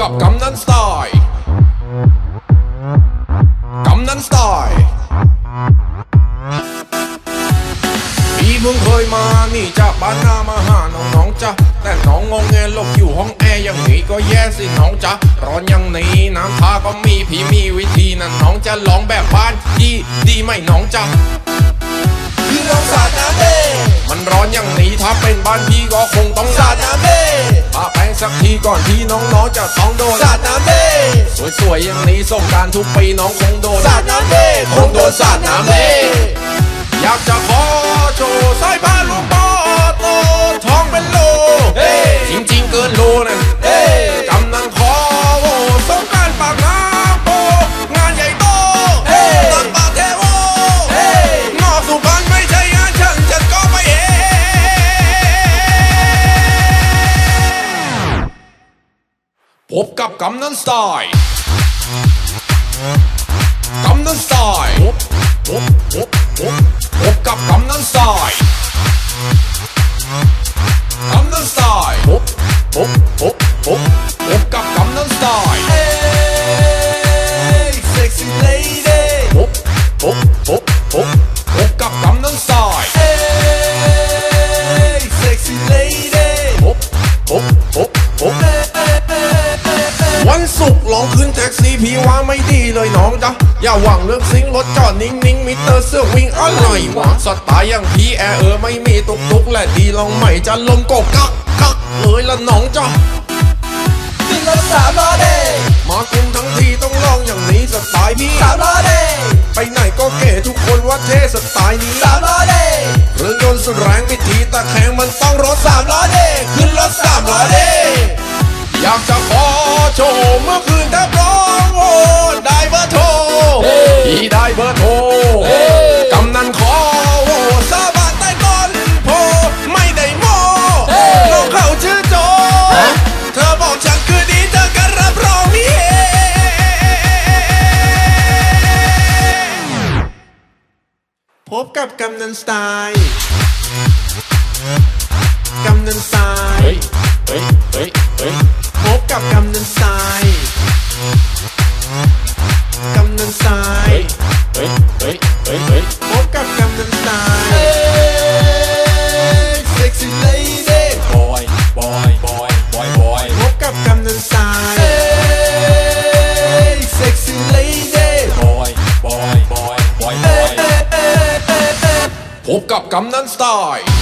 นันสไตล์กำนันสไตล์พี่เพิ่งเคยมานี่จากบ้านนามาหาน้องน้องๆจ้ะแต่น้องงงเงหลบอยู่ห้องแอร์อย่างนี้ก็แย่สิน้องจ้ะร้อนอย่างนี้น้ำทาก็มีพี่มีวิธีนั่นน้องจะลองแบบบ้านที่ดีไหมน้องจ้ะพี่น้องสาดน้ำเด้มันร้อนอย่างนี้ถ้าเป็นบ้านพี่ก็คงต้องสาดน้ำเด้ปาแป้ง สักทีก่อนที่น้องๆจะต้องโดนสาดน้ำเด้สวยๆอย่างนี้ส่งกรารทุกปีน้องคงโดนสาดน้ำเด้คงโดนสาดน้ำเด้ พบกับกำนันสไตล์กำนันสไตล์พบพบพบพบพบกับกำนันสไตล์กำนันสไตล์พบพบพบพบพบกับกำนันสไตล์ เฮ้เซ็กซี่เลดี้ พบพบพบพบพบ องจ๊ะอย่าหวังเรื่องซิงค์รถจอดนิ่งๆมิเตอร์เสื้อวิ่งอะไรวะสไตล์อย่างพี่แอร์เออไม่มีตุกตุกๆและดีลองใหม่จะลมกกกักกักเลยละน้องจ๊ะพี่น้องสามล้อเด้มากรุงทั้งทีต้องลองอย่างนี้สไตล์พี่สามล้อเด้ไปไหนก็เก๋ทุกคนว่าเท่สไตล์นี้สามล้อเด้เครื่องยนต์สุดแรงพิธีตะแคงมันต้องรถสามล้อเด้ขึ้ พบกับกำนันสไตล์กำนันสไตล์ เฮ้ย เฮ้ย เฮ้ย พบกับกำนันสายกำนันสาย เฮ้ย เฮ้ย เฮ้ย เฮ้ย พบกับกำนันสาย เฮ้เซ็กซี่เลดี้ บอย บอย บอย บอย บอย พบกับกำนันสาย เ พบกับกำนันสไตล์